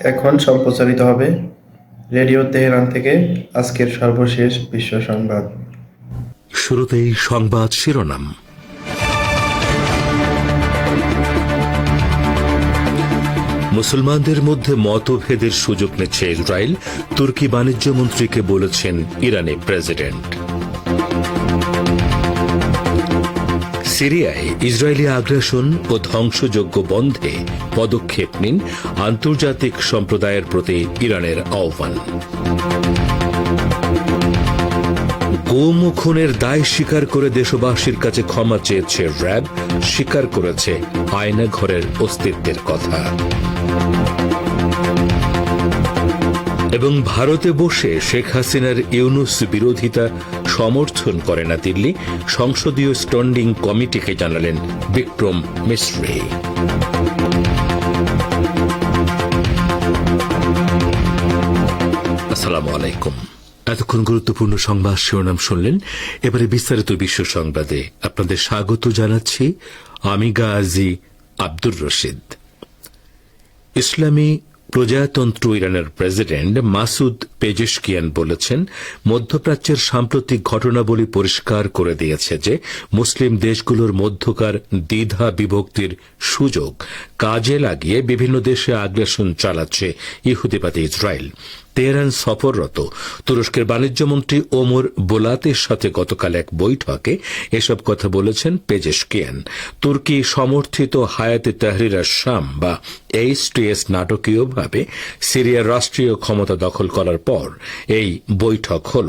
এখন সম্প্রচারিত হবে রেডিও তেহরান থেকে আজকের সর্বশেষ বিশ্ব সংবাদ। শুরুতেই সংবাদ শিরোনাম। মুসলমানদের মধ্যে মতভেদের সুযোগ নিচ্ছে ইসরায়েল। তুর্কি বাণিজ্য মন্ত্রীকে বলেছেন ইরানি প্রেসিডেন্ট। সিরিয়ায় ইসরায়েলি আগ্রাসন ও ধ্বংসযজ্ঞ বন্ধে পদক্ষেপ নিন আন্তর্জাতিক সম্প্রদায়ের প্রতি ইরানের আহ্বান। গোমুখনের দায় স্বীকার করে দেশবাসীর কাছে ক্ষমা চেয়েছে র্যাব, স্বীকার করেছে আয়না ঘরের অস্তিত্বের কথা। এবং ভারতে বসে শেখ হাসিনার ইউনুস বিরোধিতা সমর্থন করে না দিল্লি, সংসদীয় স্ট্যান্ডিং কমিটিকে জানালেন বিক্রম মিশ্রী। আলাইকুম। এতক্ষণ গুরুত্বপূর্ণ সংবাদ শিরোনাম শুনলেন। এবারে বিস্তারিত বিশ্ব সংবাদে আপনাদের স্বাগত জানাচ্ছি আমি গাজী আব্দুর রশিদ। ইসলামী প্রজাতন্ত্র ইরানের প্রেসিডেন্ট মাসুদ পেজেশকিয়ান বলেছেন, মধ্যপ্রাচ্যের সাম্প্রতিক ঘটনাবলী পরিষ্কার করে দিয়েছে যে, মুসলিম দেশগুলোর মধ্যকার দ্বিধা বিভক্তির সুযোগ কাজে লাগিয়ে বিভিন্ন দেশে আগ্রাসন চালাচ্ছে ইহুদিবাদী ইসরায়েল। তেহরান সফররত তুরস্কের বাণিজ্যমন্ত্রী ওমর বোলাতের সাথে গতকাল এক বৈঠকে এসব কথা বলেছেন পেজেশকিয়ান। তুর্কি সমর্থিত হায়াতে তাহরির শাম বা এইচটিএস নাটকীয়ভাবে সিরিয়ার রাষ্ট্রীয় ক্ষমতা দখল করার পর এই বৈঠক হল।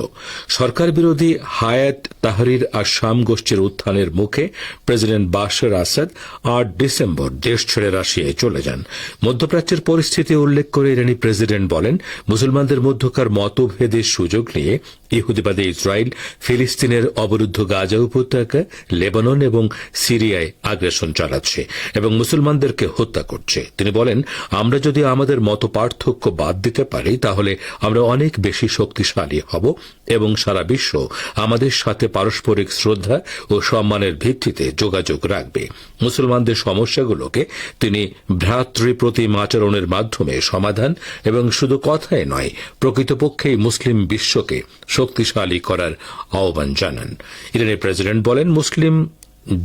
সরকার বিরোধী হায়াত তাহরির আসাম গোষ্ঠীর উত্থানের মুখে প্রেসিডেন্ট বাশার আসাদ আট ডিসেম্বর দেশ ছেড়ে রাশিয়ায় চলে যান। মধ্যপ্রাচ্যের পরিস্থিতি উল্লেখ করে ইরানি প্রেসিডেন্ট বলেন, মুসলমানদের মধ্যকার মতভেদের সুযোগ নিয়ে ইহুদিবাদী ইসরায়েল ফিলিস্তিনের অবরুদ্ধ গাজা উপত্যকা, লেবানন এবং সিরিয়ায় আগ্রাসন চালাচ্ছে এবং মুসলমানদেরকে হত্যা করছে। তিনি বলেন, আমরা যদি আমাদের মত পার্থক্য বাদ দিতে পারি, তাহলে আমরা অনেক বেশি শক্তিশালী হব এবং সারা বিশ্ব আমাদের সাথে পারস্পরিক শ্রদ্ধা ও সম্মানের ভিত্তিতে যোগাযোগ রাখবে। মুসলমানদের সমস্যাগুলোকে তিনি ভ্রাতৃপ্রতিম আচরণের মাধ্যমে সমাধান এবং শুধু কথায় নয়, প্রকৃতপক্ষেই মুসলিম বিশ্বকে শক্তিশালী করার আহ্বান জানান। ইরানের প্রেসিডেন্ট বলেন, মুসলিম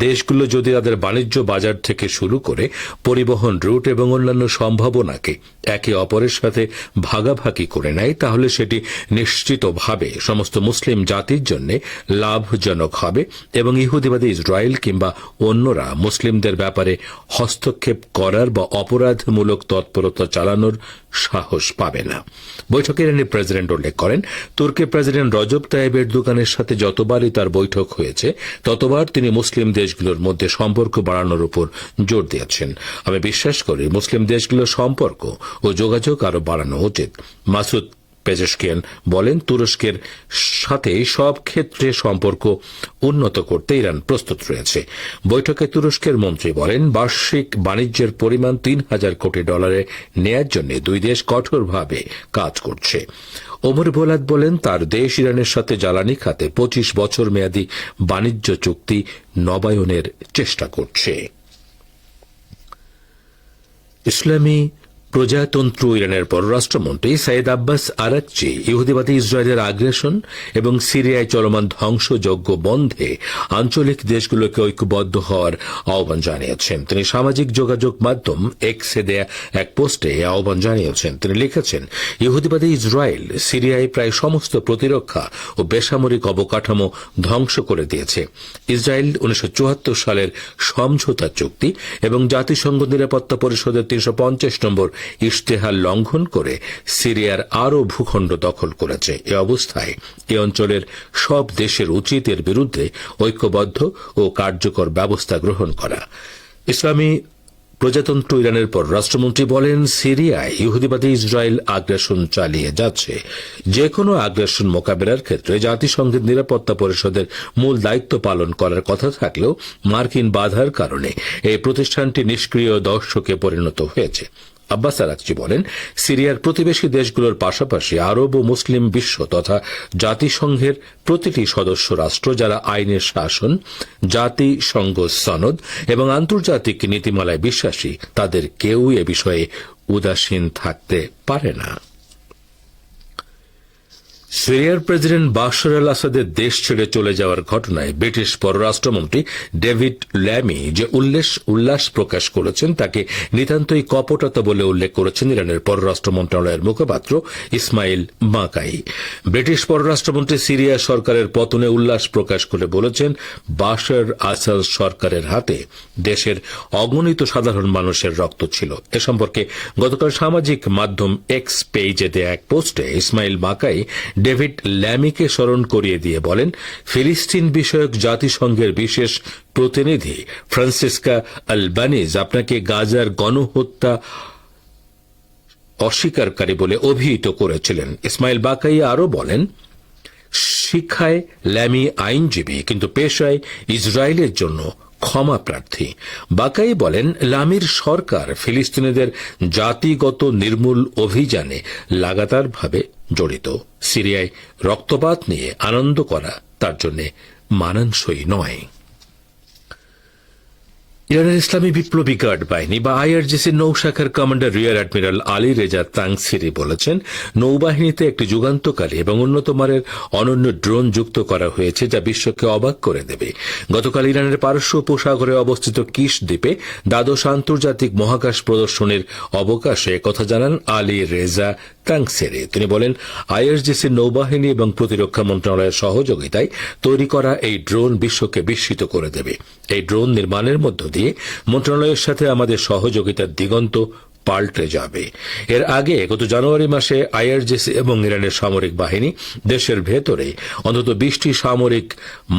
দেশগুলো যদি তাদের বাণিজ্য বাজার থেকে শুরু করে পরিবহন রুট এবং অন্যান্য সম্ভাবনাকে একে অপরের সাথে ভাগাভাগি করে নেয়, তাহলে সেটি নিশ্চিতভাবে সমস্ত মুসলিম জাতির জন্য লাভজনক হবে এবং ইহুদিবাদী ইসরায়েল কিংবা অন্যরা মুসলিমদের ব্যাপারে হস্তক্ষেপ করার বা অপরাধমূলক তৎপরতা চালানোর সাহস পাবে না। বৈঠকে ইরানি প্রেসিডেন্ট উল্লেখ করেন, তুর্কি প্রেসিডেন্ট রজব তাইবের দোকানের সাথে যতবারই তার বৈঠক হয়েছে, ততবার তিনি মুসলিম দেশগুলোর মধ্যে সম্পর্ক বাড়ানোর উপর জোর দিয়েছেন। আমি বিশ্বাস করি মুসলিম দেশগুলোর সম্পর্ক ও যোগাযোগ আরও বাড়ানো উচিত। মাসুদ পেজেশকিয়ান বলেন, তুরস্কের সাথে সব ক্ষেত্রে সম্পর্ক উন্নত করতে ইরান প্রস্তুত রয়েছে। বৈঠকে তুরস্কের মন্ত্রী বলেন, বার্ষিক বাণিজ্যের পরিমাণ তিন হাজার কোটি ডলারে নেয়ার জন্য দুই দেশ কঠোরভাবে কাজ করছে। ওমর বোলাদ বলেন, তার দেশ ইরানের সাথে জ্বালানি খাতে পঁচিশ বছর মেয়াদী বাণিজ্য চুক্তি নবায়নের চেষ্টা করছে। ইসলামী প্রজাতন্ত্র ইরানের পররাষ্ট্রমন্ত্রী সাইদ আব্বাস আরাকচি ইহুদিবাদী ইসরায়েলের আগ্রাসন এবং সিরিয়ায় চলমান ধ্বংসযজ্ঞ বন্ধে আঞ্চলিক দেশগুলোকে ঐক্যবদ্ধ হওয়ার আহ্বান জানিয়েছেন। তিনি সামাজিক যোগাযোগ মাধ্যম এক্সে দেয়া এক পোস্টে আহ্বান জানিয়েছেন। তিনি লিখেছেন, ইহুদিবাদী ইসরায়েল সিরিয়ায় প্রায় সমস্ত প্রতিরক্ষা ও বেসামরিক অবকাঠামো ধ্বংস করে দিয়েছে। ইসরায়েল উনিশশো চুয়াত্তর সালের সমঝোতা চুক্তি এবং জাতিসংঘ নিরাপত্তা পরিষদের তিনশো পঞ্চাশ নম্বর ইশতেহার লঙ্ঘন করে সিরিয়ার আরও ভূখণ্ড দখল করেছে। এ অবস্থায় এ অঞ্চলের সব দেশের উচিত এর বিরুদ্ধে ঐক্যবদ্ধ ও কার্যকর ব্যবস্থা গ্রহণ করা। ইসলামী প্রজাতন্ত্র ইরানের পর রাষ্ট্রমন্ত্রী বলেন, সিরিয়ায় ইহুদিবাদী ইসরায়েল আগ্রাসন চালিয়ে যাচ্ছে। যে কোনো আগ্রাসন মোকাবেলার ক্ষেত্রে জাতিসংঘের নিরাপত্তা পরিষদের মূল দায়িত্ব পালন করার কথা থাকলেও মার্কিন বাধার কারণে এই প্রতিষ্ঠানটি নিষ্ক্রিয় দর্শকে পরিণত হয়েছে। আব্বাস আরাকচি বলেন, সিরিয়ার প্রতিবেশী দেশগুলোর পাশাপাশি আরব ও মুসলিম বিশ্ব তথা জাতিসংঘের প্রতিটি সদস্য রাষ্ট্র যারা আইনের শাসন, জাতিসংঘ সনদ এবং আন্তর্জাতিক নীতিমালায় বিশ্বাসী, তাদের কেউই এ বিষয়ে উদাসীন থাকতে পারে না। সিরিয়ার প্রেসিডেন্ট বাশার আল আসাদের দেশ ছেড়ে চলে যাওয়ার ঘটনায় ব্রিটিশ পররাষ্ট্রমন্ত্রী ডেভিড ল্যামি যে উল্লেস, উল্লাস প্রকাশ করেছেন তাকে নিতান্তই কপটতা বলে উল্লেখ করেছেন ইরানের পররাষ্ট্র মন্ত্রণালয়ের মুখপাত্র ইসমাইল মাকাই। ব্রিটিশ পররাষ্ট্রমন্ত্রী সিরিয়া সরকারের পতনে উল্লাস প্রকাশ করে বলেছেন, বাশার আসাল সরকারের হাতে দেশের অগণিত সাধারণ মানুষের রক্ত ছিল। এ সম্পর্কে গতকাল সামাজিক মাধ্যম এক্স পেজে দেয়া এক পোস্টে ইসমাইল মাকাই ডেভিড ল্যামিকে স্মরণ করিয়ে দিয়ে বলেন, ফিলিস্তিন বিষয়ক জাতিসংঘের বিশেষ প্রতিনিধি ফ্রান্সিসকা আলবানিজ আপনাকে গাজার গণহত্যা অস্বীকারী বলে অভিহিত করেছিলেন। ইসমাইল বাকাই আরও বলেন শিক্ষায় ল্যামি আইনজীবী, কিন্তু পেশায় ইসরায়েলের জন্য ক্ষমা প্রার্থী। বাকাই বলেন, লামির সরকার ফিলিস্তিনিদের জাতিগত নির্মূল অভিযানে লাগাতারভাবে জড়িত। সিরিয়ায় রক্তপাত নিয়ে আনন্দ করা তার জন্য মানানসই নয়। ইরানের ইসলামী বিপ্লবী গার্ড বাহিনী বা IRGC নৌশাখার commander rear admiral Ali Reza Tangsiri বলেছেন, নৌবাহিনীতে একটি যুগান্তকারী এবং উন্নত মানের অনন্য ড্রোন যুক্ত করা হয়েছে যা বিশ্বকে অবাক করে দেবে। গতকাল ইরানের পারস্য উপসাগরে অবস্থিত কিস দ্বীপে দ্বাদশ আন্তর্জাতিক মহাকাশ প্রদর্শনীর অবকাশে কথা জানান আলী রেজা তাংসেরে তিনি বলেন আইআরজিসি নৌবাহিনী এবং প্রতিরক্ষা মন্ত্রণালয়ের সহযোগিতায় তৈরি করা এই ড্রোন বিশ্বকে বিস্মিত করে দেবে। এই ড্রোন নির্মাণের মধ্য দিয়ে মন্ত্রণালয়ের সাথে আমাদের সহযোগিতার দিগন্ত পাল্টে যাবে। এর আগে গত জানুয়ারি মাসে আইআরজিসি এবং ইরানের সামরিক বাহিনী দেশের ভেতরে অন্তত বিশটি সামরিক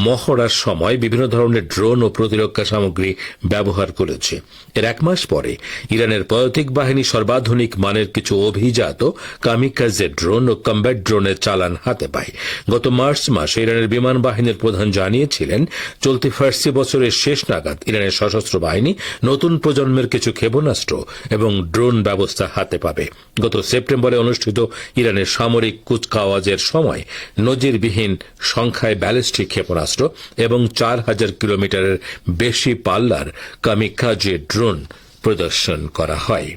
মহড়ার সময় বিভিন্ন ধরনের ড্রোন ও প্রতিরক্ষা সামগ্রী ব্যবহার করেছে। এর এক মাস পরে ইরানের পদাতিক বাহিনী সর্বাধুনিক মানের কিছু অভিজাত কামিকাজে ড্রোন ও কম্ব্যাট ড্রোনের চালান হাতে পায়। গত মার্চ মাসে ইরানের বিমান বাহিনীর প্রধান জানিয়েছিলেন, চলতি ফার্সি বছরের শেষ নাগাদ ইরানের সশস্ত্র বাহিনী নতুন প্রজন্মের কিছু ক্ষেপণাস্ত্র এবং ড্রোন ব্যবস্থা হাতে পাবে। গত সেপ্টেম্বরে অনুষ্ঠিত ইরানের সামরিক কুচকাওয়াজের সময় নজিরবিহীন সংখ্যায় ব্যালিস্টিক ক্ষেপণাস্ত্র এবং চার হাজার কিলোমিটারের বেশি পাল্লার কামিকাজে ড্রোন প্রদর্শন করা হয়।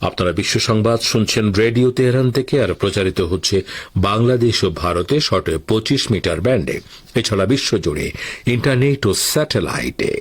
আপনারা বিশ্ব সংবাদ শুনছেন রেডিও তেহরান থেকে, আর প্রচারিত হচ্ছে বাংলাদেশ ও ভারতে শটে পঁচিশ মিটার ব্যান্ডে। এছাড়া বিশ্বজুড়ে ইন্টারনেট ও স্যাটেলাইটে।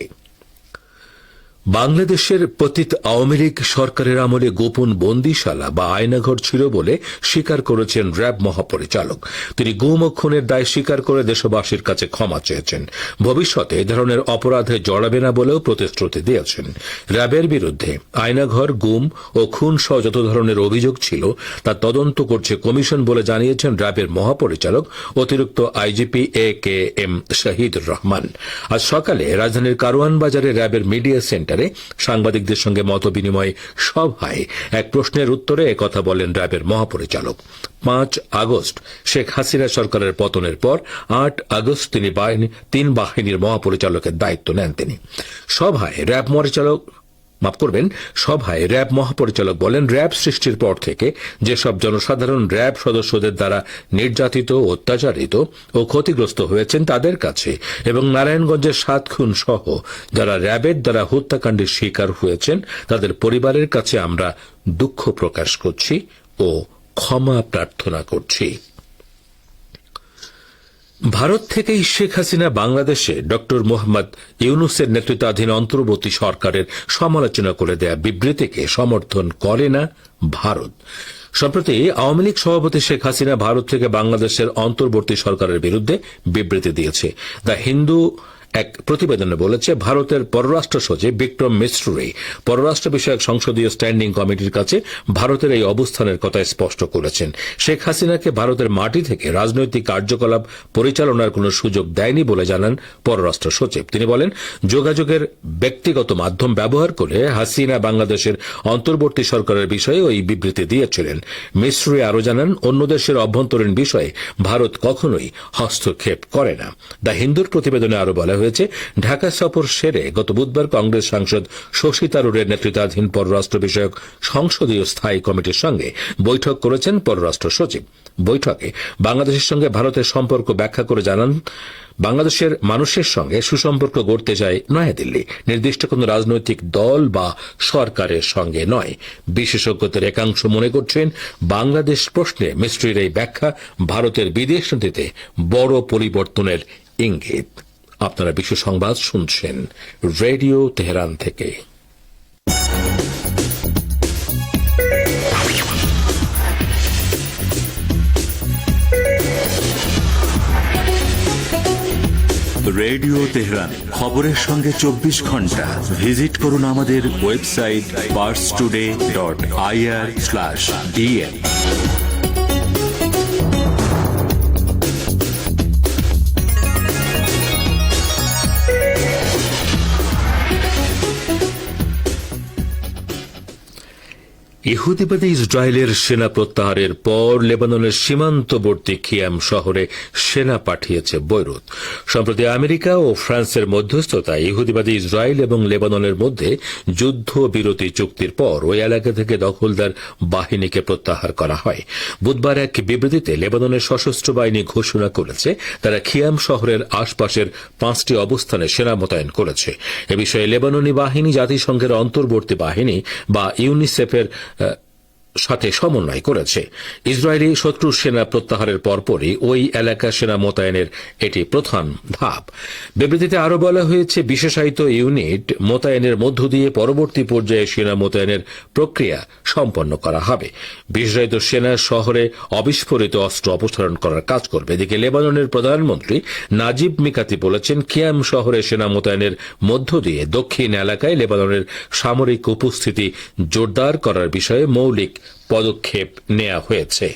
বাংলাদেশের পতিত আওয়ামী লীগ সরকারের আমলে গোপন বন্দিশালা বা আয়নাঘর ছিল বলে স্বীকার করেছেন র্যাব মহাপরিচালক। তিনি গুম ও খুনের দায় স্বীকার করে দেশবাসীর কাছে ক্ষমা চেয়েছেন। ভবিষ্যতে এ ধরনের অপরাধে জড়াবে না বলেও প্রতিশ্রুতি দিয়েছেন। র্যাবের বিরুদ্ধে আয়নাঘর, গুম ও খুন সহ যত ধরনের অভিযোগ ছিল, তা তদন্ত করছে কমিশন বলে জানিয়েছেন র্যাবের মহাপরিচালক অতিরিক্ত IGP A K M Shahidur Rahman. আজ সকালে রাজধানীর কারওয়ান বাজারে র্যাবের মিডিয়া সেন্টারে সাংবাদিকদের সঙ্গে মত বিনিময় সভায় এক প্রশ্নের উত্তরে একথা বলেন র্যাবের মহাপরিচালক। পাঁচ আগস্ট, শেখ হাসিনা সরকারের পতনের পর আট আগস্ট তিনি বাহিনী, তিন বাহিনীর মহাপরিচালকের দায়িত্ব নেন তিনি। সভায় র্যাব পরিচালক মাফ করবেন, সভায় র্যাব মহাপরিচালক বলেন, র্যাব সৃষ্টির পর থেকে যেসব জনসাধারণ র্যাব সদস্যদের দ্বারা নির্যাতিত, অত্যাচারিত ও ক্ষতিগ্রস্ত হয়েছেন তাদের কাছে এবং নারায়ণগঞ্জের সাত খুন সহ যারা র্যাবের দ্বারা হত্যাকাণ্ডের শিকার হয়েছেন, তাদের পরিবারের কাছে আমরা দুঃখ প্রকাশ করছি ও ক্ষমা প্রার্থনা করছি। ভারত থেকেই শেখ হাসিনা বাংলাদেশে ডক্টর মোহাম্মদ ইউনুসের নেতৃত্বাধীন অন্তর্বর্তী সরকারের সমালোচনা করে দেয়া বিবৃতিকে সমর্থন করে না ভারত। সম্প্রতি আওয়ামী লীগ সভাপতি শেখ হাসিনা ভারত থেকে বাংলাদেশের অন্তর্বর্তী সরকারের বিরুদ্ধে বিবৃতি দিয়েছে। দ্য হিন্দু এক প্রতিবেদনে বলেছে, ভারতের পররাষ্ট্র সচিব বিক্রম মিশ্রী পররাষ্ট্র বিষয়ক সংসদীয় স্ট্যান্ডিং কমিটির কাছে ভারতের এই অবস্থানের কথা স্পষ্ট করেছেন। শেখ হাসিনাকে ভারতের মাটি থেকে রাজনৈতিক কার্যকলাপ পরিচালনার কোনো সুযোগ দেয়নি বলে জানান পররাষ্ট্র সচিব। তিনি বলেন, যোগাযোগের ব্যক্তিগত মাধ্যম ব্যবহার করে হাসিনা বাংলাদেশের অন্তর্বর্তী সরকারের বিষয়ে ওই বিবৃতি দিয়েছিলেন। মিশ্রী আরও জানান, অন্য দেশের অভ্যন্তরীণ বিষয়ে ভারত কখনোই হস্তক্ষেপ করে না। দ্য হিন্দুর প্রতিবেদনে আরও বলা হয়েছে। ঢাকা সফর সেরে গত বুধবার কংগ্রেস সাংসদ শশী তারুরের নেতৃত্বাধীন পররাষ্ট্র বিষয়ক সংসদীয় স্থায়ী কমিটির সঙ্গে বৈঠক করেছেন পররাষ্ট্র সচিব। বৈঠকে বাংলাদেশের সঙ্গে ভারতের সম্পর্ক ব্যাখ্যা করে জানান, বাংলাদেশের মানুষের সঙ্গে সুসম্পর্ক গড়তে চায় নয়াদিল্লি। নির্দিষ্ট কোন রাজনৈতিক দল বা সরকারের সঙ্গে নয়। বিশেষজ্ঞদের একাংশ মনে করছেন, বাংলাদেশ প্রশ্নে মিস্ত্রির এই ব্যাখ্যা ভারতের বিদেশ নীতিতে বড় পরিবর্তনের ইঙ্গিত। আপনারা বিশ্ব সংবাদ শুনছেন রেডিও তেহরান থেকে। রেডিও তেহরান, খবরের সঙ্গে চব্বিশ ঘণ্টা। ভিজিট করুন আমাদের website Pars today dot IR slash DN ইহুদিবাদী ইসরায়েলের সেনা প্রত্যাহারের পর লেবাননের সীমান্তবর্তী খিয়াম শহরে সেনা পাঠিয়েছে বৈরুত। সম্প্রতি আমেরিকা ও ফ্রান্সের মধ্যস্থতায় ইহুদিবাদী ইসরায়েল এবং লেবাননের মধ্যে যুদ্ধ বিরতি চুক্তির পর ওই এলাকা থেকে দখলদার বাহিনীকে প্রত্যাহার করা হয়। বুধবার এক বিবৃতিতে লেবাননের সশস্ত্র বাহিনী ঘোষণা করেছে, তারা খিয়াম শহরের আশপাশের পাঁচটি অবস্থানে সেনা মোতায়েন করেছে। এ বিষয়ে লেবাননি বাহিনী জাতিসংঘের অন্তর্বর্তী বাহিনী বা ইউনিসেফের Uh, সাথে সমন্বয় করেছে। ইসরায়েলি শত্রু সেনা প্রত্যাহারের পরপরই ওই এলাকা সেনা মোতায়েনের এটি প্রধান ধাপ বিবৃতিতে আরও বলা হয়েছে, বিশেষায়িত ইউনিট মোতায়েনের মধ্য দিয়ে পরবর্তী পর্যায়ে সেনা মোতায়েনের প্রক্রিয়া সম্পন্ন করা হবে। বিশেষায়িত সেনা শহরে অবিস্ফোরিত অস্ত্র অপসারণ করার কাজ করবে। এদিকে লেবাননের প্রধানমন্ত্রী নাজিব মিকাতি বলেছেন, কিয়াম শহরে সেনা মোতায়েনের মধ্য দিয়ে দক্ষিণ এলাকায় লেবাননের সামরিক উপস্থিতি জোরদার করার বিষয়ে মৌলিক পদক্ষেপ নেওয়া হয়েছে।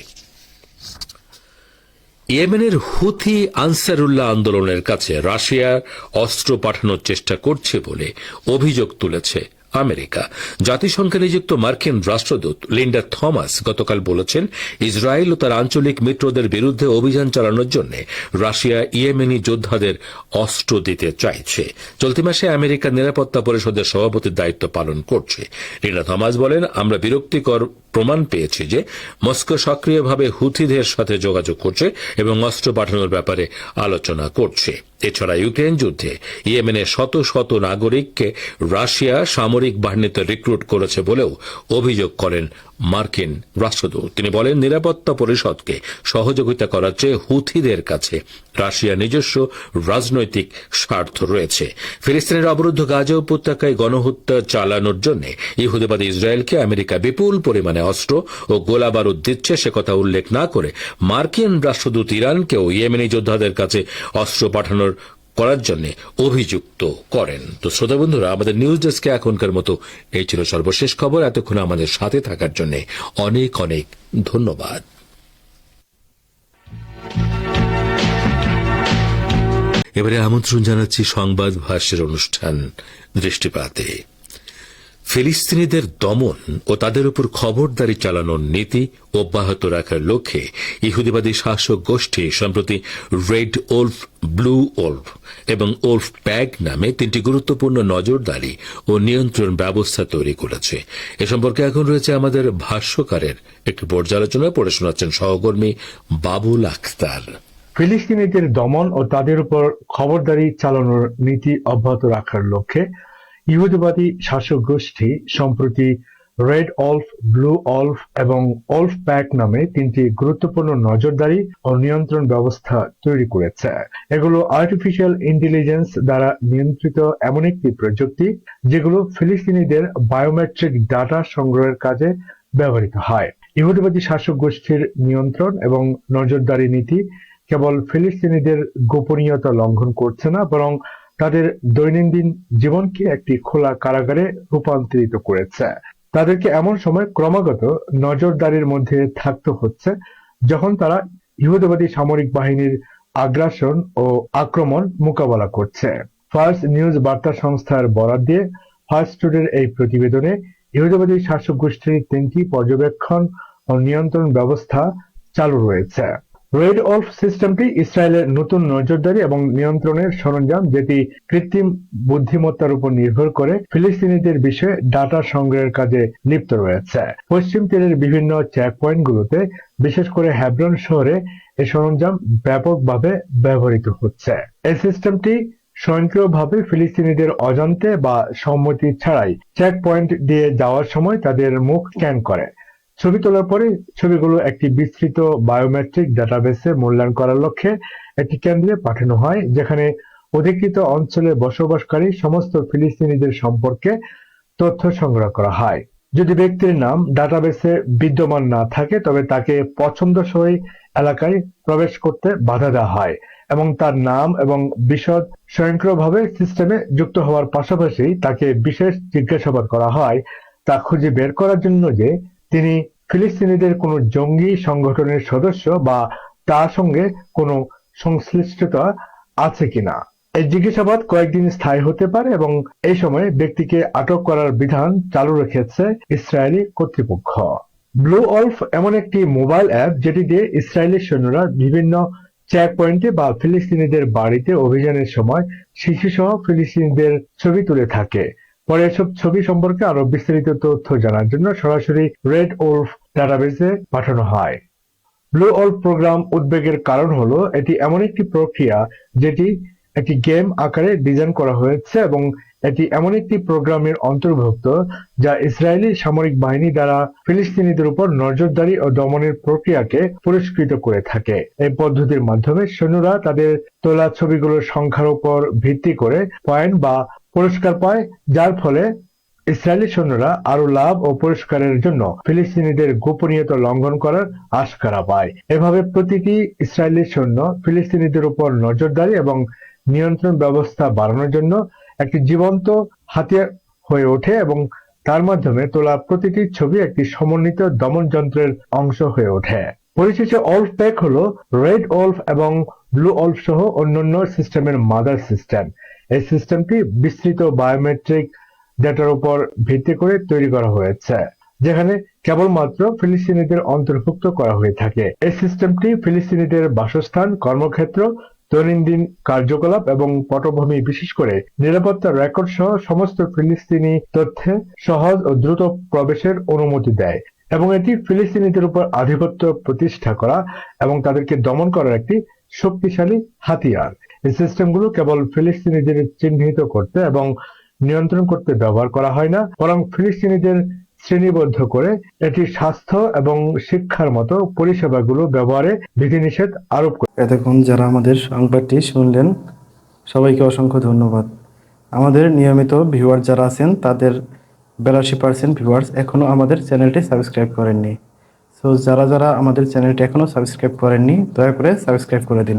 ইয়েমেনের হুথি আনসারুল্লাহ আন্দোলনের কাছে রাশিয়া অস্ত্র পাঠানোর চেষ্টা করছে বলে অভিযোগ তুলেছে। আমেরিকা। জাতিসংঘে নিযুক্ত মার্কিন রাষ্ট্রদূত লিন্ডা থমাস গতকাল বলেছেন, ইসরায়েল ও তার আঞ্চলিক মিত্রদের বিরুদ্ধে অভিযান চালানোর জন্য রাশিয়া ইয়েমেনি যোদ্ধাদের অস্ত্র দিতে চাইছে। চলতি মাসে আমেরিকার নিরাপত্তা পরিষদের সভাপতির দায়িত্ব পালন করছে। লিন্ডা থমাস বলেন, আমরা বিরক্তিকর প্রমাণ পেয়েছি যে মস্কো সক্রিয়ভাবে হুথিদের সাথে যোগাযোগ করছে এবং অস্ত্র পাঠানোর ব্যাপারে আলোচনা করছে। এছাড়া ইউক্রেন যুদ্ধে ইয়েমেনের শত শত নাগরিককে রাশিয়া সামরিক বাহিনীতে রিক্রুট করেছে বলেও অভিযোগ করেন মার্কিন রাষ্ট্রদূত। তিনি বলেন, নিরাপত্তা পরিষদকে সহযোগিতা করার চেয়ে হুথিদের কাছে রাশিয়া নিজস্ব রাজনৈতিক স্বার্থ রয়েছে। ফিলিস্তিনের অবরুদ্ধ গাজা উপত্যকায় গণহত্যা চালানোর জন্য ইহুদিবাদী ইসরায়েলকে আমেরিকা বিপুল পরিমাণে অস্ত্র ও গোলা বারুদ দিচ্ছে সে কথা উল্লেখ না করে মার্কিন রাষ্ট্রদূত ইরানকেও ইয়েমেনি যোদ্ধাদের কাছে অস্ত্র পাঠানোর করার জন্য অভিযুক্ত করেন। তো শ্রোতা বন্ধুরা, আমাদের নিউজ ডেস্কে এখনকার মতো এই ছিল সর্বশেষ খবর। এতক্ষণ আমাদের সাথে থাকার জন্য অনেক অনেক ধন্যবাদ। এবারে আমন্ত্রণ জানাচ্ছি সংবাদ ভাষ্যের অনুষ্ঠান দৃষ্টিপাতে। ফিলিস্তিনিদের দমন ও তাদের উপর খবরদারি চালানোর নীতি অব্যাহত রাখার লক্ষ্যে ইহুদিবাদী শাসক গোষ্ঠী সম্প্রতি রেড ওল্ফ, ব্লু ওল্ফ এবং ওল্ফ প্যাগ নামে তিনটি গুরুত্বপূর্ণ নজরদারি ও নিয়ন্ত্রণ ব্যবস্থা তৈরি করেছে। এ সম্পর্কে এখন রয়েছে আমাদের ভাষ্যকারের একটি পর্যালোচনা। পড়ে শোনাচ্ছেন সহকর্মী বাবুল আখতার। ফিলিস্তিনিদের দমন ও তাদের উপর খবরদারি চালানোর নীতি অব্যাহত রাখার লক্ষ্যে ইহুদিবাদী শাসক গোষ্ঠী সম্প্রতি রেড অল্ফ, ব্লু অল্ফ এবং অল্ফ প্যাক নামে তিনটি গুরুত্বপূর্ণ নজরদারি ও নিয়ন্ত্রণ ব্যবস্থা তৈরি করেছে। এগুলো আর্টিফিশিয়াল ইন্টেলিজেন্স দ্বারা নিয়ন্ত্রিত এমন একটি প্রযুক্তি যেগুলো ফিলিস্তিনিদের বায়োমেট্রিক ডাটা সংগ্রহের কাজে ব্যবহৃত হয়। ইহুদিবাদী শাসক গোষ্ঠীর নিয়ন্ত্রণ এবং নজরদারি নীতি কেবল ফিলিস্তিনিদের গোপনীয়তা লঙ্ঘন করছে না, বরং তাদের দৈনন্দিন জীবনকে একটি খোলা কারাগারে রূপান্তরিত করেছে। তাদেরকে এমন সময় ক্রমাগত নজরদারির মধ্যে থাকতে হচ্ছে, যখন তারা ইহুদিবাদী সামরিক বাহিনীর আগ্রাসন ও আক্রমণ মোকাবেলা করছে। ফার্স্ট নিউজ বার্তা সংস্থার বরাদ দিয়ে ফার্স্ট টুডের এই প্রতিবেদনে ইহুদিবাদী শাসক গোষ্ঠীর তিনটি পর্যবেক্ষণ ও নিয়ন্ত্রণ ব্যবস্থা চালু রয়েছে। রেড অল্ফ সিস্টেমটি ইসরায়েলের নতুন নজরদারি এবং নিয়ন্ত্রণের সরঞ্জাম, যেটি কৃত্রিম বুদ্ধিমত্তার উপর নির্ভর করে ফিলিস্তিনিদের বিষয়ে ডাটা সংগ্রহের কাজে লিপ্ত রয়েছে। পশ্চিম তীরের বিভিন্ন চেক পয়েন্টগুলোতে বিশেষ করে হ্যাব্রন শহরে এই সরঞ্জাম ব্যাপকভাবে ব্যবহৃত হচ্ছে। এই সিস্টেমটি স্বয়ংক্রিয়ভাবে ফিলিস্তিনিদের অজান্তে বা সম্মতি ছাড়াই চেক পয়েন্ট দিয়ে যাওয়ার সময় তাদের মুখ স্ক্যান করে। ছবি তোলার পরে ছবিগুলো একটি বিস্তৃত বায়োমেট্রিক ডাটাবেসে মূল্যায়ন করার লক্ষ্যে একটি কেন্দ্রে পাঠানো হয়, যেখানে অধিকৃত অঞ্চলে বসবাসকারী সমস্ত ফিলিস্তিনিদের সম্পর্কে তথ্য সংগ্রহ করা হয়। যদি ব্যক্তির নাম ডাটাবেসে বিদ্যমান না থাকে, তবে তাকে পছন্দসই এলাকায় প্রবেশ করতে বাধা দেওয়া হয় এবং তার নাম এবং বিশদ স্বয়ংক্রিয়ভাবে সিস্টেমে যুক্ত হওয়ার পাশাপাশি তাকে বিশেষ জিজ্ঞাসাবাদ করা হয়। তা খুঁজে বের করার জন্য যে তিনি ফিলিস্তিনিদের কোনো জঙ্গি সংগঠনের সদস্য বা তার সঙ্গে কোনো সংশ্লিষ্টতা আছে কিনা। এই জিজ্ঞাসাবাদ কয়েকদিন স্থায়ী হতে পারে এবং এই সময় ব্যক্তিকে আটক করার বিধান চালু রেখেছে ইসরায়েলি কর্তৃপক্ষ। ব্লু অল্ফ এমন একটি মোবাইল অ্যাপ যেটি দিয়ে ইসরায়েলি সৈন্যরা বিভিন্ন চেক পয়েন্টে বা ফিলিস্তিনিদের বাড়িতে অভিযানের সময় শিশুসহ ফিলিস্তিনিদের ছবি তুলে থাকে। পরে এসব ছবি সম্পর্কে আরও বিস্তারিত তথ্য জানার জন্য সরাসরি রেড ওলফ ডাটাবেসে পাঠানো হয়। ব্লু অল প্রোগ্রাম উদ্বেগের কারণ হলো, এটি এমন একটি প্রক্রিয়া যেটি একটি গেম আকারে ডিজাইন করা হয়েছে এবং এটি এমন একটি প্রোগ্রামের অন্তর্ভুক্ত যা ইসরায়েলি সামরিক বাহিনী দ্বারা ফিলিস্তিনিদের উপর নজরদারি ও দমনের প্রক্রিয়াকে পুরস্কৃত করে থাকে। এই পদ্ধতির মাধ্যমে সৈন্যরা তাদের তোলা ছবিগুলোর সংখ্যার উপর ভিত্তি করে পয়েন্ট বা পুরস্কার পায়, যার ফলে ইসরায়েলি সৈন্যরা আরও লাভ ও পুরস্কারের জন্য ফিলিস্তিনিদের গোপনীয়তা লঙ্ঘন করার আশকারা পায় এভাবে প্রতিটি ইসরায়েলি সৈন্য ফিলিস্তিনিদের উপর নজরদারি এবং নিয়ন্ত্রণ ব্যবস্থা বাড়ানোর জন্য একটি জীবন্ত হাতিয়ার হয়ে ওঠে এবং তার মাধ্যমে তোলা প্রতিটি ছবি একটি সমন্বিত দমন যন্ত্রের অংশ হয়ে ওঠে। পরিশেষে অল্ফ প্যাক হলো রেড অল্ফ এবং ব্লু অল্ফ সহ অন্যান্য সিস্টেমের মাদার সিস্টেম। এই সিস্টেমটি বিস্তৃত বায়োমেট্রিক ডেটার উপর ভিত্তি করে তৈরি করা হয়েছে, যেখানে কেবলমাত্র ফিলিস্তিনিদের অন্তর্ভুক্ত করা হয়ে থাকে। এই সিস্টেমটি ফিলিস্তিনিদের বাসস্থান, কর্মক্ষেত্র, দৈনন্দিন কার্যকলাপ এবং পটভূমি বিশেষ করে নিরাপত্তা রেকর্ড সহ সমস্ত ফিলিস্তিনি তথ্যে সহজ ও দ্রুত প্রবেশের অনুমতি দেয় এবং এটি ফিলিস্তিনিদের উপর আধিপত্য প্রতিষ্ঠা করা এবং তাদেরকে দমন করার একটি শক্তিশালী হাতিয়ার। এই সিস্টেমগুলো কেবল ফিলিস্তিনিদের চিহ্নিত করতে এবং নিয়ন্ত্রণ করতে ব্যবহার করা হয় না, বরং ফিলিস্তিনিদের শ্রেণীবদ্ধ করে এটি স্বাস্থ্য এবং শিক্ষার মতো পরিষেবাগুলো ব্যবহারে বিধিনিষেধ আরোপ করে। এতক্ষণ যারা আমাদের সংবাদটি শুনলেন, সবাইকে অসংখ্য ধন্যবাদ। আমাদের নিয়মিত ভিউয়ার যারা আছেন, তাদের বিরাশি পার্সেন্ট ভিউয়ার্স এখনও আমাদের চ্যানেলটি সাবস্ক্রাইব করেননি। সো যারা যারা আমাদের চ্যানেলটি এখনও সাবস্ক্রাইব করেননি, দয়া করে সাবস্ক্রাইব করে দিন।